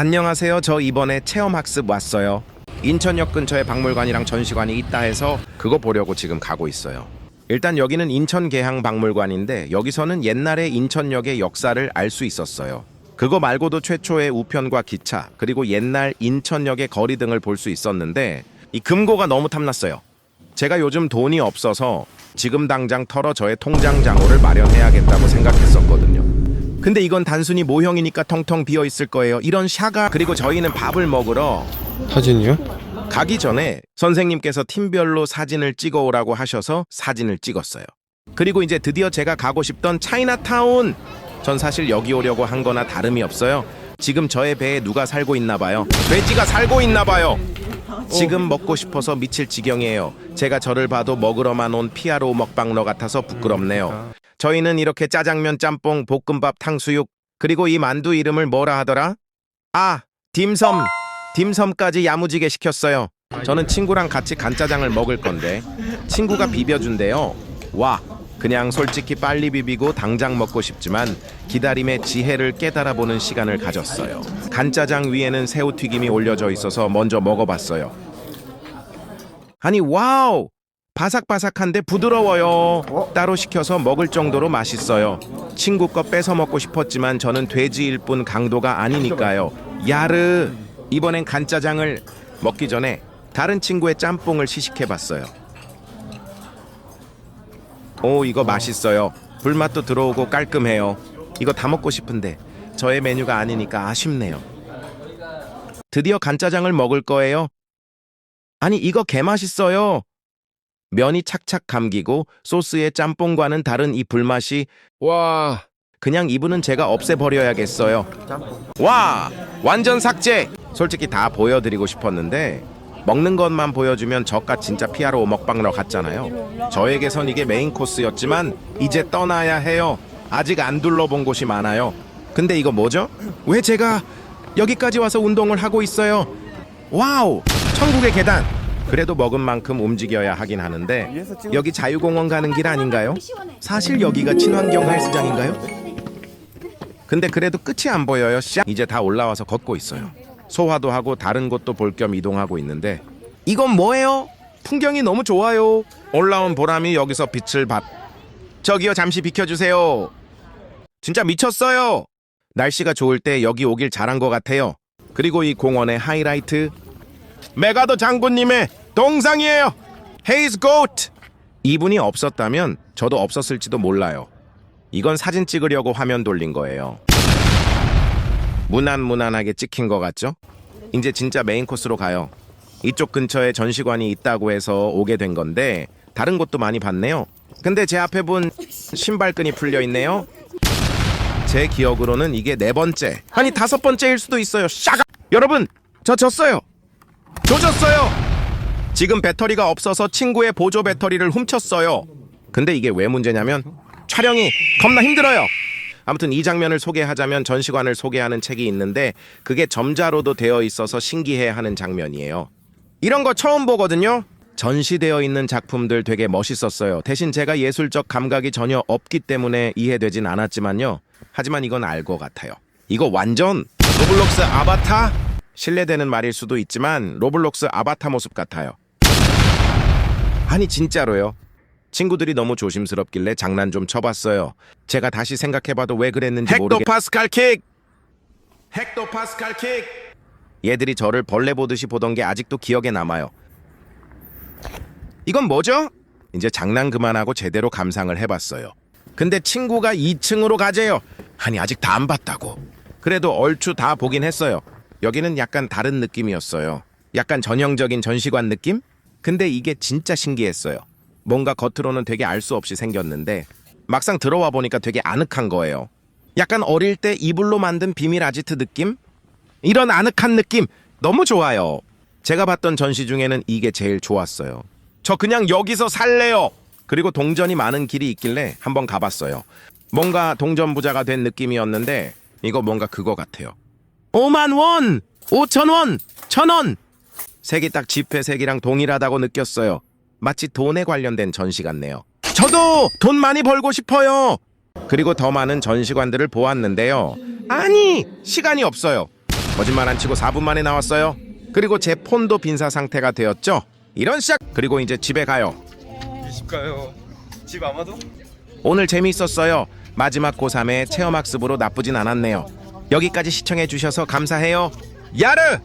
안녕하세요. 저 이번에 체험학습 왔어요. 인천역 근처에 박물관이랑 전시관이 있다 해서 그거 보려고 지금 가고 있어요. 일단 여기는 인천계항 박물관인데 여기서는 옛날의 인천역의 역사를 알 수 있었어요. 그거 말고도 최초의 우편과 기차 그리고 옛날 인천역의 거리 등을 볼 수 있었는데 이 금고가 너무 탐났어요. 제가 요즘 돈이 없어서 지금 당장 털어 저의 통장 잔고를 마련해야겠다고 생각했었거든요. 근데 이건 단순히 모형이니까 텅텅 비어 있을 거예요. 이런 샤가 그리고 저희는 밥을 먹으러 사진이요? 가기 전에 선생님께서 팀별로 사진을 찍어 오라고 하셔서 사진을 찍었어요. 그리고 이제 드디어 제가 가고 싶던 차이나타운. 전 사실 여기 오려고 한 거나 다름이 없어요. 지금 저의 배에 누가 살고 있나 봐요. 돼지가 살고 있나 봐요. 지금 먹고 싶어서 미칠 지경이에요. 제가 저를 봐도 먹으러만 온 피아로 먹방러 같아서 부끄럽네요. 저희는 이렇게 짜장면, 짬뽕, 볶음밥, 탕수육 그리고 이 만두 이름을 뭐라 하더라? 아, 딤섬. 딤섬까지 야무지게 시켰어요. 저는 친구랑 같이 간짜장을 먹을 건데 친구가 비벼준대요. 와, 그냥 솔직히 빨리 비비고 당장 먹고 싶지만 기다림의 지혜를 깨달아 보는 시간을 가졌어요. 간짜장 위에는 새우튀김이 올려져 있어서 먼저 먹어봤어요. 아니 와우! 바삭바삭한데 부드러워요. 따로 시켜서 먹을 정도로 맛있어요. 친구 거 뺏어 먹고 싶었지만 저는 돼지일 뿐 강도가 아니니까요. 야르! 이번엔 간짜장을 먹기 전에 다른 친구의 짬뽕을 시식해봤어요. 오 이거 맛있어요. 불맛도 들어오고 깔끔해요. 이거 다 먹고 싶은데 저의 메뉴가 아니니까 아쉽네요. 드디어 간짜장을 먹을 거예요. 아니 이거 개 맛있어요. 면이 착착 감기고 소스의 짬뽕과는 다른 이 불맛이 와, 그냥 이분은 제가 없애버려야겠어요. 와! 완전 삭제! 솔직히 다 보여드리고 싶었는데 먹는 것만 보여주면 저가 진짜 피아로 먹방러 같잖아요. 저에게선 이게 메인 코스였지만 이제 떠나야 해요. 아직 안 둘러본 곳이 많아요. 근데 이거 뭐죠? 왜 제가 여기까지 와서 운동을 하고 있어요? 와우! 천국의 계단! 그래도 먹은 만큼 움직여야 하긴 하는데 여기 자유공원 가는 길 아닌가요? 사실 여기가 친환경 헬스장인가요? 근데 그래도 끝이 안 보여요. 씨. 이제 다 올라와서 걷고 있어요. 소화도 하고 다른 곳도 볼 겸 이동하고 있는데 이건 뭐예요? 풍경이 너무 좋아요. 올라온 보람이 여기서 빛을 받. 저기요 잠시 비켜주세요. 진짜 미쳤어요. 날씨가 좋을 때 여기 오길 잘한 것 같아요. 그리고 이 공원의 하이라이트 메가더 장군님의 동상이에요. 헤이즈 고트. 이분이 없었다면 저도 없었을지도 몰라요. 이건 사진 찍으려고 화면 돌린 거예요. 무난무난하게 찍힌 것 같죠? 이제 진짜 메인 코스로 가요. 이쪽 근처에 전시관이 있다고 해서 오게 된 건데 다른 곳도 많이 봤네요. 근데 제 앞에 본 신발끈이 풀려 있네요. 제 기억으로는 이게 네 번째, 아니 다섯 번째일 수도 있어요. 샤가! 여러분, 저 졌어요. 조졌어요. 지금 배터리가 없어서 친구의 보조 배터리를 훔쳤어요. 근데 이게 왜 문제냐면 촬영이 겁나 힘들어요. 아무튼 이 장면을 소개하자면 전시관을 소개하는 책이 있는데 그게 점자로도 되어 있어서 신기해하는 장면이에요. 이런 거 처음 보거든요. 전시되어 있는 작품들 되게 멋있었어요. 대신 제가 예술적 감각이 전혀 없기 때문에 이해되진 않았지만요. 하지만 이건 알 것 같아요. 이거 완전 로블록스 아바타? 신뢰되는 말일 수도 있지만 로블록스 아바타 모습 같아요. 아니 진짜로요. 친구들이 너무 조심스럽길래 장난 좀 쳐봤어요. 제가 다시 생각해봐도 왜 그랬는지 모르겠... 파스칼 킥! 헥도 파스칼 킥! 얘들이 저를 벌레 보듯이 보던 게 아직도 기억에 남아요. 이건 뭐죠? 이제 장난 그만하고 제대로 감상을 해봤어요. 근데 친구가 2층으로 가재요. 아니 아직 다 안 봤다고. 그래도 얼추 다 보긴 했어요. 여기는 약간 다른 느낌이었어요. 약간 전형적인 전시관 느낌? 근데 이게 진짜 신기했어요. 뭔가 겉으로는 되게 알 수 없이 생겼는데 막상 들어와 보니까 되게 아늑한 거예요. 약간 어릴 때 이불로 만든 비밀 아지트 느낌? 이런 아늑한 느낌 너무 좋아요. 제가 봤던 전시 중에는 이게 제일 좋았어요. 저 그냥 여기서 살래요. 그리고 동전이 많은 길이 있길래 한번 가봤어요. 뭔가 동전 부자가 된 느낌이었는데 이거 뭔가 그거 같아요. 5만 원, 5천 원, 천 원. 색이 딱 지폐 색이랑 동일하다고 느꼈어요. 마치 돈에 관련된 전시 같네요. 저도 돈 많이 벌고 싶어요. 그리고 더 많은 전시관들을 보았는데요. 아니, 시간이 없어요. 거짓말 안 치고 4분 만에 나왔어요. 그리고 제 폰도 빈사 상태가 되었죠. 이런 시작. 그리고 이제 집에 가요. 집 가요. 집 아마도? 오늘 재미있었어요. 마지막 고3의 체험학습으로 나쁘진 않았네요. 여기까지 시청해 주셔서 감사해요. 야르!